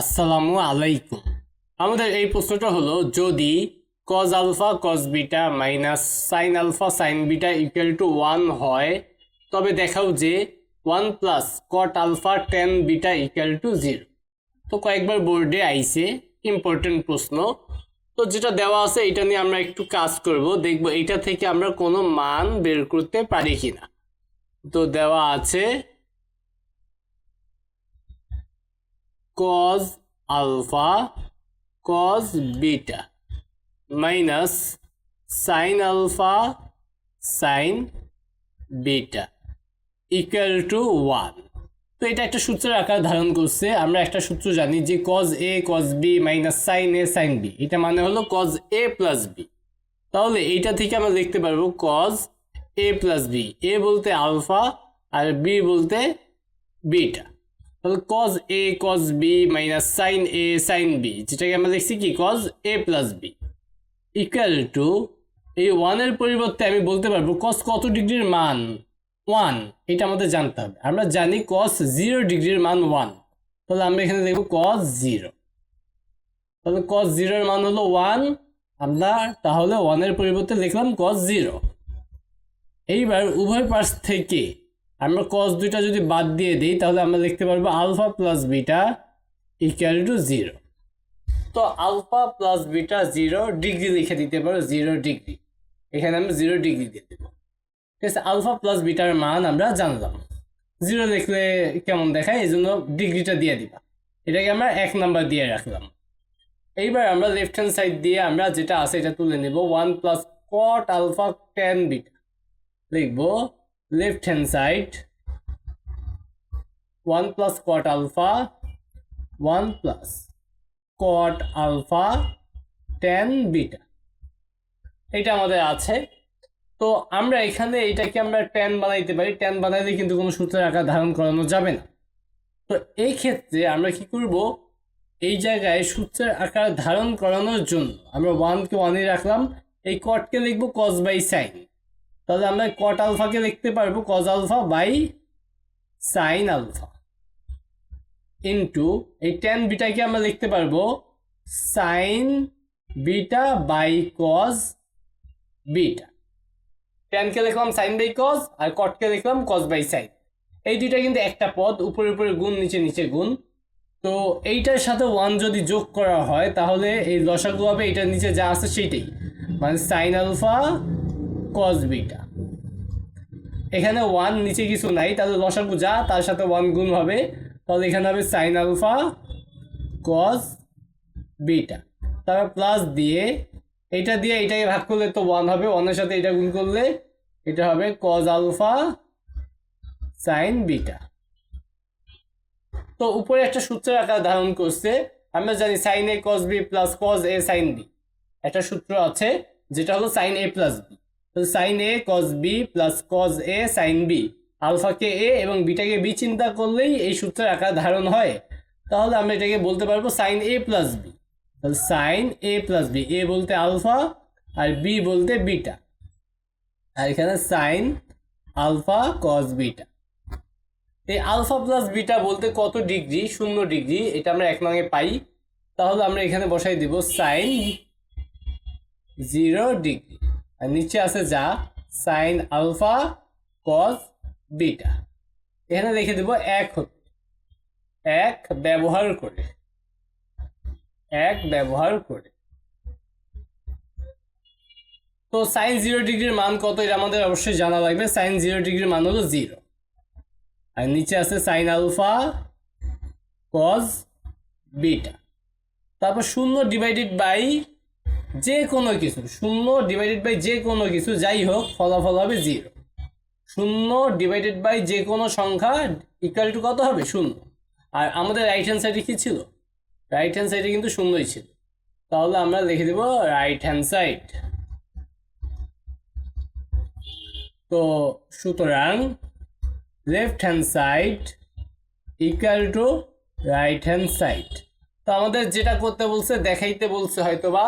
আসসালামু আলাইকুম। আমাদের এই প্রশ্নটা হলো, যদি cos alpha cos beta minus sine alpha sine beta equal to one হয়, তবে দেখাও যে one plus cot alpha tan beta equal to zero তো কয়েকবার বোর্ডে আইছে ইম্পর্টেন্ট প্রশ্ন। তো যেটা দেওয়া আছে, এটা নিয়ে আমরা একটু কাজ করব, দেখব এটা থেকে আমরা কোনো মান বের করতে পারি কিনা। তো দেওয়া আছে cos alpha, cos beta, minus sin alpha, sin beta, equal to 1 তো এটা একটা সূত্রের আকার ধারণ করছে। আমরা একটা সূত্র জানি যে cos a, cos b minus sin a, sin b এটা মানে হলো cos a প্লাস b তাহলে এইটা থেকে আমরা দেখতে পারব cos a plus b a বলতে আলফা আর b বলতে বিটা তাহলে cos a, cos b minus sine A sine B যেটাকে আমরা দেখছি কি? Cos A plus B equal to এই ওয়ানের পরিবর্তে আমি বলতে পারব cos কত ডিগ্রির মান? ওয়ান এটা আমাদের জানতে হবে। আমরা জানি cos জিরো ডিগ্রির মান ওয়ান তাহলে আমরা এখানে দেখব cos জিরো তাহলে cos জিরোর মান হলো ওয়ান আমরা তাহলে ওয়ানের পরিবর্তে লিখলাম cos জিরো এইবার উভয় পাশ থেকে আমরা cos দুইটা যদি বাদ দিয়ে দিই, তাহলে আমরা লিখতে পারব alpha plus beta equal to zero তো alpha plus beta zero degree লিখে দিতে পারো জিরো ডিগ্রি এখানে আমরা জিরো ডিগ্রি দিয়ে দেবো। ঠিক আছে, আলফা প্লাস বিটার মান আমরা জানলাম। জিরো লিখলে কেমন দেখায়? এই জন্য ডিগ্রিটা দিয়ে দিবা। এটাকে আমরা এক নাম্বার দিয়ে রাখলাম। এইবার আমরা লেফট হ্যান্ড সাইড দিয়ে আমরা যেটা আছে এটা তুলে নেব। One plus cot alpha tan beta লিখব left hand side 1 plus cot alpha 1 plus cot alpha tan beta এটা আমাদের আছে। তো আমরা এখানে এটাকে আমরা ট্যান বানাইতে পারি। ট্যান বানাইলে কিন্তু কোনো সূত্রের আকার ধারণ করানো যাবে না। তো এই ক্ষেত্রে আমরা কি করব? এই জায়গায় সূত্রের আকার ধারণ করানোর জন্য আমরা ওয়ানকে ওয়ানে রাখলাম। এই কটকে লিখব কস বাই সাইন তাহলে আমরা কট আলফাকে লিখতে পারব cos alpha by sine alpha into এই টেন বিটাকে আমরা লিখতে পারব sine beta by cos beta টেনকে লিখলাম সাইন বাই কজ আর কটকে লিখলাম কজ বাই সাইন এই দুইটা কিন্তু একটা পদ, উপরে উপরে গুণ, নিচে নিচে গুণ। তো এইটার সাথে ওয়ান যদি যোগ করা হয়, তাহলে এই লসাগু হবে এটার নিচে যা আছে সেইটাই। মানে সাইন আলফা কজ বিটা এখানে ওয়ান নিচে কিছু নাই, তাহলে লসাগু যা, তার সাথে ওয়ান গুণ হবে, তাহলে এখানে হবে সাইন আলফা কজ বিটা তারপর প্লাস দিয়ে, এটা দিয়ে এটাকে ভাগ করলে তো ওয়ান হবে ওয়ানের সাথে এটা গুণ করলে এটা হবে কজ আলফা সাইন বিটা তো উপরে একটা সূত্রের আকার ধারণ করছে, আমরা জানি sine A cos B plus cos A sine B একটা সূত্র আছে, যেটা হলো sine A plus B sine A cos B plus cos A sine B আলফাকে A এবং বিটাকে বি চিন্তা করলেই এই সূত্রের আকার ধারণ হয়। তাহলে আমরা এটাকে বলতে পারব সাইন এ প্লাস বি তাহলে sine A plus B A বলতে আলফা আর বি বলতে বিটা। আর এখানে সাইন আলফা কজ বিটা। এই আলফা প্লাস বিটা বলতে কত ডিগ্রি? শূন্য ডিগ্রি। এটা আমরা এক নঙে পাই। তাহলে আমরা এখানে বসাই দিব সাইন জিরো ডিগ্রি। আর নিচে আছে যা সাইন আলফা কজ বিটা এখানে লিখে দেব এক হতে। এক ব্যবহার করে। এক ব্যবহার করে। তো সাইন জিরো ডিগ্রির মান কত এটা আমাদের অবশ্যই জানা লাগবে। সাইন জিরো ডিগ্রির মান হলো জিরো আর নিচে আছে সাইন আলফা কজ বিটা তারপর শূন্য ডিভাইডেড বাই যে কোনো কিছু, শূন্য ডিভাইডেড বাই যে কোনো কিছু, যাই হোক, ফলাফল হবে জিরো শূন্য ডিভাইডেড বাই যে কোনো সংখ্যা ইকুয়াল টু কত হবে? শূন্য। আর আমাদের রাইট হ্যান্ড সাইডে কী ছিল? রাইট হ্যান্ড সাইডে কিন্তু শূন্যই ছিল। তাহলে আমরা লিখে দেব রাইট হ্যান্ড সাইড তো সুতরাং left hand side equal to right hand side তো আমাদের যেটা করতে বলছে, দেখাইতে বলছে হয়তো বা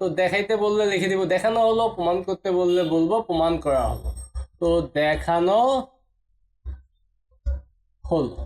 তো দেখাইতে বললে লিখে দিব, দেখানো হলো, প্রমাণ করতে বললে বলব, প্রমাণ করা হলো। তো দেখানো হলো।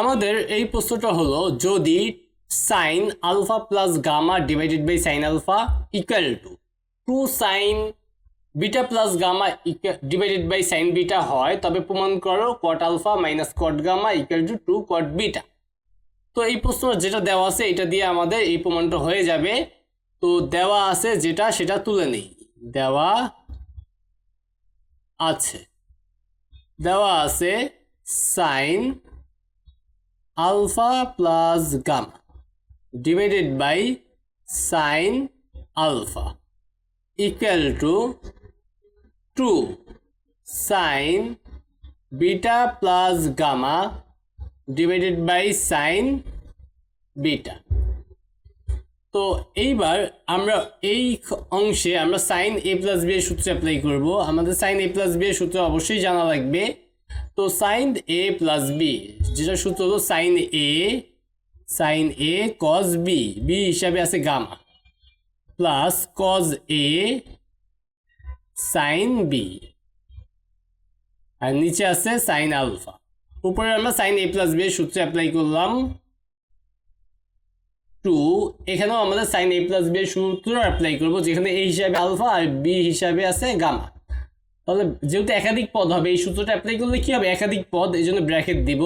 আমাদের এই প্রশ্নটা হলো, যদি sine alpha plus gamma divided by sine alpha equal to two sine beta plus gamma divided by sine beta হয়, তবে প্রমাণ করো cot alpha minus cot gamma equal to two cot beta তো এই প্রশ্ন যেটা দেওয়া আছে, এটা দিয়ে আমাদের এই প্রমাণটা হয়ে যাবে। তো দেওয়া আছে যেটা, সেটা তুলে নেই। দেওয়া আছে। দেওয়া আছে sine alpha plus gamma divided by sine alpha equal to two sine beta plus gamma divided by sine beta তো এইবার আমরা এই অংশে আমরা সাইন এ প্লাস বি এর সূত্র অ্যাপ্লাই করব। আমাদের সাইন এ প্লাস বি এর সূত্র অবশ্যই জানা লাগবে। তো সাইন এ প্লাস বি যেটা সূত্র হলো sine A sine A cos B B হিসাবে আছে gamma plus cos A sine B আর নিচে আছে সাইন আলফা উপরে আমরা সাইন এ প্লাস বি সূত্র অ্যাপ্লাই করলাম। টু এখানেও আমাদের সাইন এ প্লাস বি সূত্র অ্যাপ্লাই করব, যেখানে এ হিসাবে আলফা আর বি হিসাবে আছে গামা তাহলে যেহেতু একাধিক পদ হবে, এই সূত্রটা অ্যাপ্লাই করলে কি হবে? একাধিক পদ, এই জন্য ব্র্যাকেট দিব।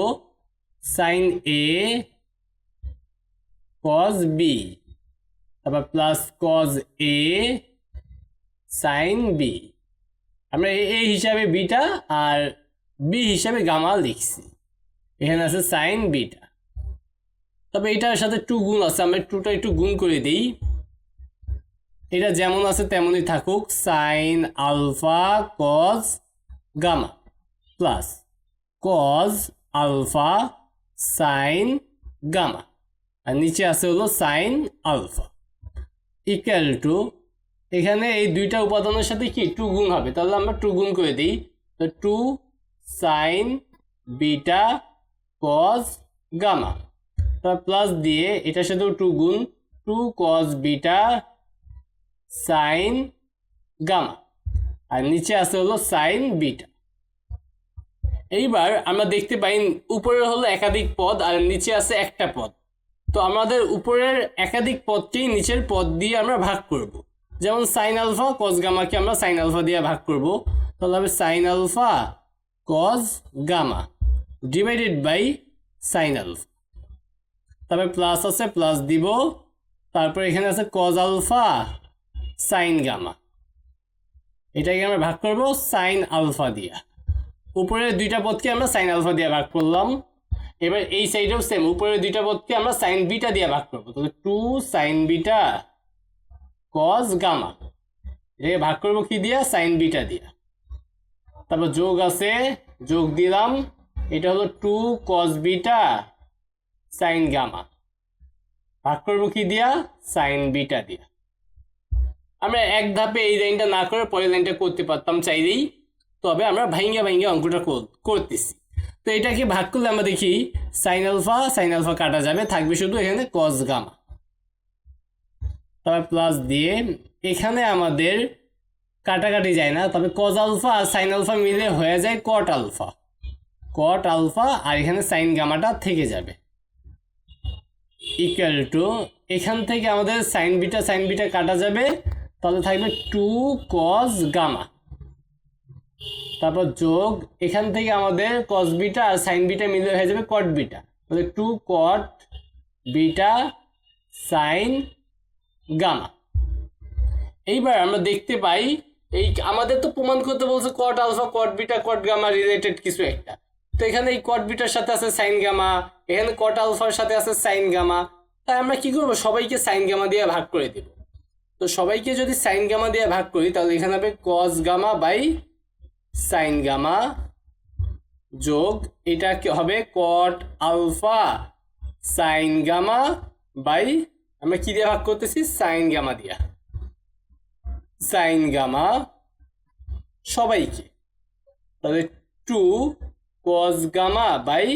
সাইন এ কজ বি তারপর plus cos A sine B আমরা এ এ হিসাবে বিটা আর বি হিসাবে গামা লিখছি। এখানে আছে সাইন বিটা তবে এটার সাথে টু গুণ আছে, আমরা টুটা একটু গুণ করে দিই। এটা যেমন আছে তেমনই থাকুক sine alpha cos gamma plus cos alpha sine gamma আর নিচে আছে হলো সাইন আলফা ইকুয়াল টু এখানে এই দুইটা উপাদানের সাথে কি? টু গুণ হবে। তাহলে আমরা টু গুণ করে দিই। তো two sine beta cos gamma তার প্লাস দিয়ে এটার সাথেও টু গুণ two cos beta sine gamma আর নিচে আছে হলো সাইন বিটা এইবার আমরা দেখতে পাই উপরের হলো একাধিক পদ আর নিচে আছে একটা পদ। তো আমাদের উপরের একাধিক পদকেই নিচের পদ দিয়ে আমরা ভাগ করব। যেমন সাইন আলফা কজ গামাকে আমরা সাইন আলফা দিয়ে ভাগ করব। তাহলে হবে sine alpha cos gamma divided by sine alpha তারপরে প্লাস আছে প্লাস দিব। তারপর এখানে আছে কজ আলফা সাইন গামা এটাকে আমরা ভাগ করব সাইন আলফা দিয়া। উপরের দুইটা পদকে আমরা সাইন আলফা দিয়ে ভাগ করলাম। এবার এই সাইডেও সেম উপরের দুইটা পদকে আমরা সাইন বিটা দিয়ে ভাগ করব। তাহলে two sine beta cos gamma এটাকে ভাগ করব কি দিয়া? সাইন বিটা দিয়া। তারপর যোগ আছে, যোগ দিলাম, এটা হলো two cos beta sine gamma ভাগ করব কি দিয়া? সাইন বিটা দিয়া। আমরা এক ধাপে এই লাইনটা না করে পরের লাইনটা করতে পারতাম চাইলেই, তবে আমরা ভাইঙ্গা ভাইঙ্গা অঙ্কটা করতেছি। তো এটাকে ভাগ করলে আমরা দেখি সাইন আলফা সাইন আলফা কাটা যাবে, থাকবে শুধু এখানে কস গামা তারপর প্লাস দিয়ে, এখানে আমাদের কাটাকাটি যায় না, তবে কজ আলফা আর সাইন আলফা মিলে হয়ে যায় কট আলফা কট আলফা আর এখানে সাইন গামাটা থেকে যাবে। ইকুয়াল টু এখান থেকে আমাদের সাইন বিটা সাইন বিটা কাটা যাবে, তাহলে থাকবে টু কজ গামা তারপর যোগ, এখান থেকে আমাদের কস বিটা আর সাইন বিটা মিলে হয়ে যাবে কট বিটা তাহলে two cot beta sine gamma এইবার আমরা দেখতে পাই এই আমাদের তো প্রমাণ করতে বলছে cot alpha cot beta cot gamma related কিছু একটা। তো এখানে এই কট বিটার সাথে আছে সাইন গামা এখানে কট আলফার সাথে আছে সাইন গামা তাই আমরা কি করব? সবাইকে সাইন গামা দিয়ে ভাগ করে দেব। তো সবাইকে যদি সাইন গামা দিয়ে ভাগ করি, তাহলে এখানে হবে cos gamma by sine gamma যোগ এটা কি হবে? Cot alpha sine gamma by আমরা কি দিয়ে ভাগ করতেছি? সাইন গামা দিয়া। সাইন গামা সবাইকে। তাহলে two cos gamma by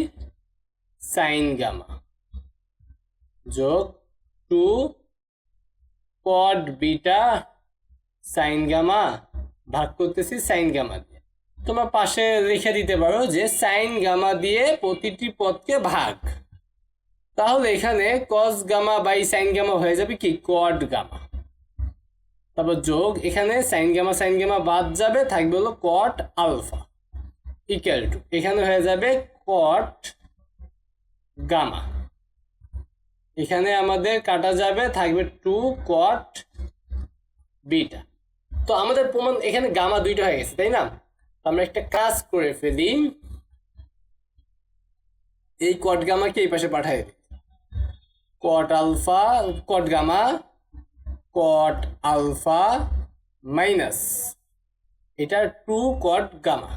sine gamma যোগ two cot beta sine gamma ভাগ করতেছি সাইন গামা দিয়ে। তোমরা পাশে লিখে দিতে পারো যে সাইন গামা দিয়ে প্রতিটি পদকে ভাগ। তাহলে এখানে cos gamma by sine gamma হয়ে যাবে কি? কট গামা তারপর যোগ, এখানে সাইন গামা সাইন গামা বাদ যাবে, থাকবে হলো কট আলফা ইকুয়াল টু এখানে হয়ে যাবে কট গামা এখানে আমাদের কাটা যাবে, থাকবে টু কট বিটা তো আমাদের প্রমাণ, এখানে গামা দুইটা হয়ে গেছে, তাই না? আমরা একটা কাজ করে ফেলি, এই কট গামাকে এই পাশে পাঠাই দিই। Cot alpha cot gamma cot alpha minus এটা টু কট গামা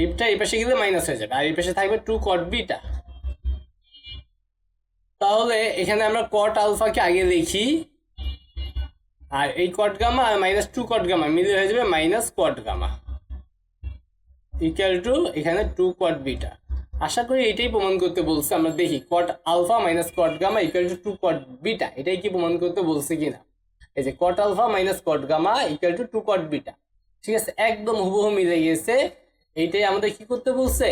এইটা এই পাশে গেলে মাইনাস হয়ে যাবে, আর এই পাশে থাকবে টু কট বিটা তাহলে এখানে আমরা কট আলফাকে আগে লিখি, আর এই কট গামা আর মাইনাস টু কট গামা মিলে হয়ে যাবে minus cot gamma equal to এখানে টু কট বিটা আশা করি এটাই প্রমাণ করতে বলছে, আমরা দেখি cot alpha minus cot gamma equal to two cot beta এটাই কি প্রমাণ করতে বলছে কিনা? এই যে cot alpha minus cot gamma equal to two cot beta ঠিক আছে? একদম হুবহু মিলে গেছে এইটাই আমাদের কি করতে বলছে?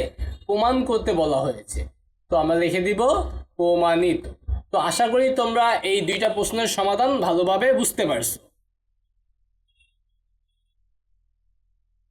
প্রমাণ করতে বলা হয়েছে। তো আমরা লিখে দিব প্রমাণিত। তো আশা করি তোমরা এই দুইটা প্রশ্নের সমাধান ভালোভাবে বুঝতে পারছ।